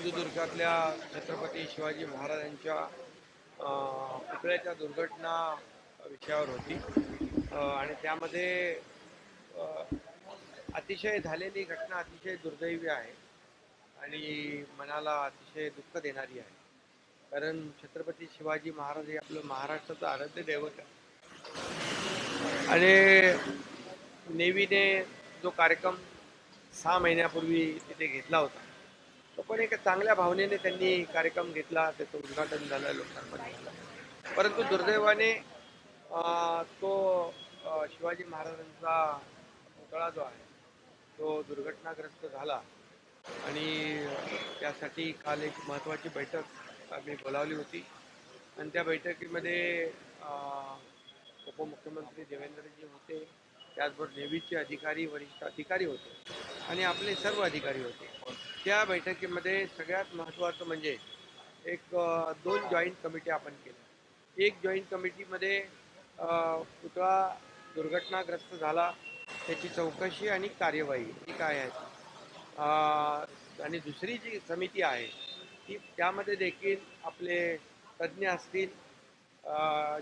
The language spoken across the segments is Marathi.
सिंधुदुर्गातल्या छत्रपती शिवाजी महाराजांच्या पुतळ्याच्या दुर्घटना विषयावर होती. आणि त्यामध्ये अतिशय झालेली घटना अतिशय दुर्दैवी आहे आणि मनाला अतिशय दुःख देणारी आहे. कारण छत्रपती शिवाजी महाराज हे आपलं महाराष्ट्राचं आराध्य दैवत आहे. आणि नेव्हीने जो कार्यक्रम सहा महिन्यापूर्वी तिथे घेतला होता. पण एका चांगल्या भावनेने त्यांनी कार्यक्रम घेतला त्याचं उद्घाटन झालं लोकांमध्ये झालं. परंतु दुर्दैवाने तो शिवाजी महाराजांचा पुतळा जो आहे तो दुर्घटनाग्रस्त झाला. आणि त्यासाठी काल एक महत्त्वाची बैठक आम्ही बोलावली होती. आणि त्या बैठकीमध्ये उपमुख्यमंत्री देवेंद्रजी होते त्याचबरोबर नेव्हीचे अधिकारी वरिष्ठ अधिकारी होते आणि आपले सर्व अधिकारी होते. त्या बैठकीमध्ये सगळ्यात महत्त्वाचं म्हणजे एक दोन जॉईंट कमिटी आपण केल्या. एक जॉईंट कमिटीमध्ये पुतळा दुर्घटनाग्रस्त झाला त्याची चौकशी आणि कार्यवाही ही काय आहे? आणि दुसरी जी समिती आहे ती त्यामध्ये देखील आपले तज्ज्ञ असतील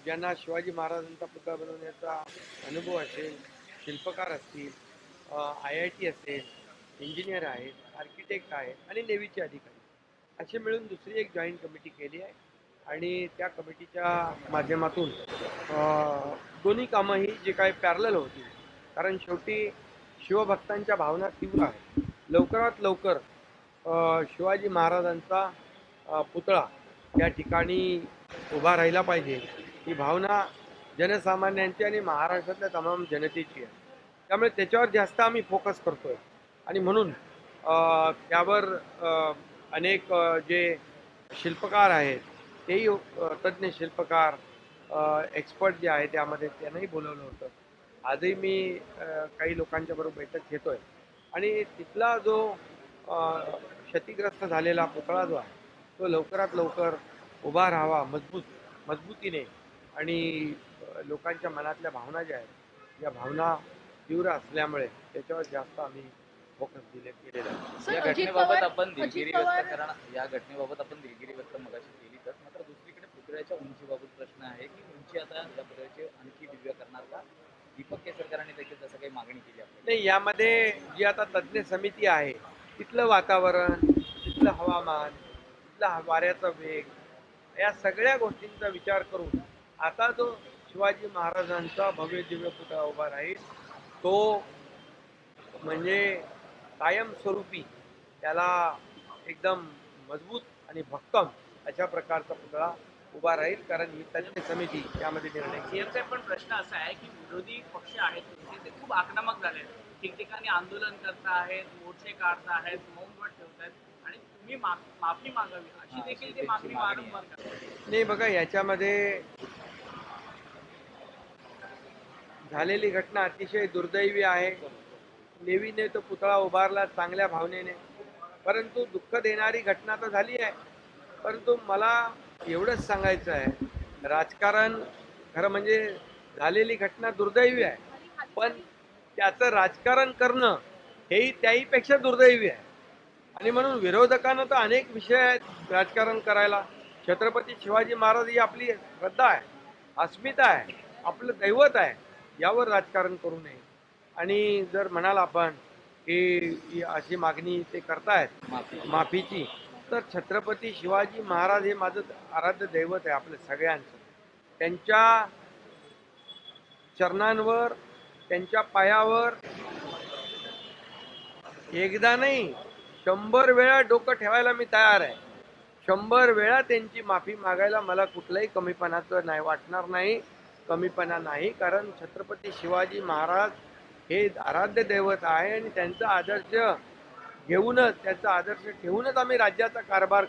ज्यांना शिवाजी महाराजांचा पुतळा बनवण्याचा अनुभव असेल शिल्पकार असतील आय आय टी असेल इंजिनियर आहेत आर्किटेक्ट आहेत आणि नेव्हीचे अधिकारी. असे मिळून दुसरी एक जॉईंट कमिटी केली आहे आणि त्या कमिटीच्या माध्यमातून दोन्ही कामं ही जे काही पॅरल होती कारण शेवटी शिवभक्तांच्या भावना तीव्र आहेत. लवकरात लवकर शिवाजी महाराजांचा पुतळा या ठिकाणी उभा राहिला पाहिजे. ही भावना जनसामान्यांची आणि महाराष्ट्रातल्या तमाम जनतेची आहे. त्यामुळे त्याच्यावर जास्त आम्ही फोकस करतोय. आणि म्हणून त्यावर अनेक जे शिल्पकार आहेत तेही तज्ज्ञ शिल्पकार एक्सपर्ट जे आहे त्यामध्ये त्यांनाही बोलवलं होतं. आजही मी काही लोकांच्या बरोबर बैठक आहे आणि तिथला जो क्षतिग्रस्त झालेला पुतळा जो आहे तो लवकरात लवकर उभा राहावा मजबूत मजबूतीने. आणि लोकांच्या मनातल्या भावना ज्या आहेत या भावना तीव्र असल्यामुळे त्याच्यावर जास्त आम्ही फोकस दिले केलेला आहे. सर, या घटनेबाबत आपण दिलगिरी व्यक्त करा या घटनेबाबत आपण दिलगिरी व्यक्त मगाशी केलीच मात्र दुसरीकडे पुतळ्याच्या उंचीबाबत प्रश्न आहे की उंची आता या पुतळ्याची आणखी दिव्य करणार का? दीपक केसरकरांनी देखील तसं काही मागणी केली नाही यामध्ये जी आता तज्ज्ञ समिती आहे तिथलं वातावरण तिथलं हवामान तिथला वाऱ्याचा वेग या सगळ्या गोष्टींचा विचार करून आता जो शिवाजी महाराजांचा भव्य दिव्य पुतळा उभा राहील तो म्हणजे कायमस्वरूपी त्याला एकदम मजबूत आणि भक्कम अशा प्रकारचा पुतळा उभा राहील. कारण ही तज्ज्ञ समिती त्यामध्ये निर्णय. सीएमचा पण प्रश्न असा आहे की विरोधी पक्ष आहेत ते खूप आक्रमक झाले ठिकठिकाणी आंदोलन करता आहेत मोर्चे काढता आहेत मौनव्रत ठेवत आहेत. आणि तुम्ही माफी मागावी अशी देखील ते मागणी वारंवार नाही बघा याच्यामध्ये झालेली घटना अतिशय दुर्दैवी आहे. नेवीने तो पुतळा उभारला चांगल्या भावनेने. परंतु दुःख देणारी घटना तर झाली आहे. परंतु मला एवढंच सांगायचं आहे. राजकारण खरं म्हणजे झालेली घटना दुर्दैवी आहे. पण त्याचं राजकारण करणं हेही त्याहीपेक्षा दुर्दैवी आहे. आणि म्हणून विरोधकांना तर अनेक विषय आहेत राजकारण करायला. छत्रपती शिवाजी महाराज ही आपली श्रद्धा आहे अस्मिता आहे आपलं दैवत आहे यावर राजकारण करू नये. आणि जर म्हणाल आपण की अशी मागणी ते करतायत माफी माफीची तर छत्रपती शिवाजी महाराज हे माझं आराध्य दैवत आहे आपल्या सगळ्यांचं. त्यांच्या चरणांवर त्यांच्या पायावर एकदा नाही शंभर वेळा डोकं ठेवायला मी तयार आहे. शंभर वेळा त्यांची माफी मागायला मला कुठलंही कमीपणाचं नाही वाटणार नाही कमीपणा नाही कारण छत्रपती शिवाजी महाराज हे आराध्य दैवत आहे आणि त्यांचा आदर्श घेऊनच त्यांचा आदर्श ठेवूनच आम्ही राज्याचा कारभार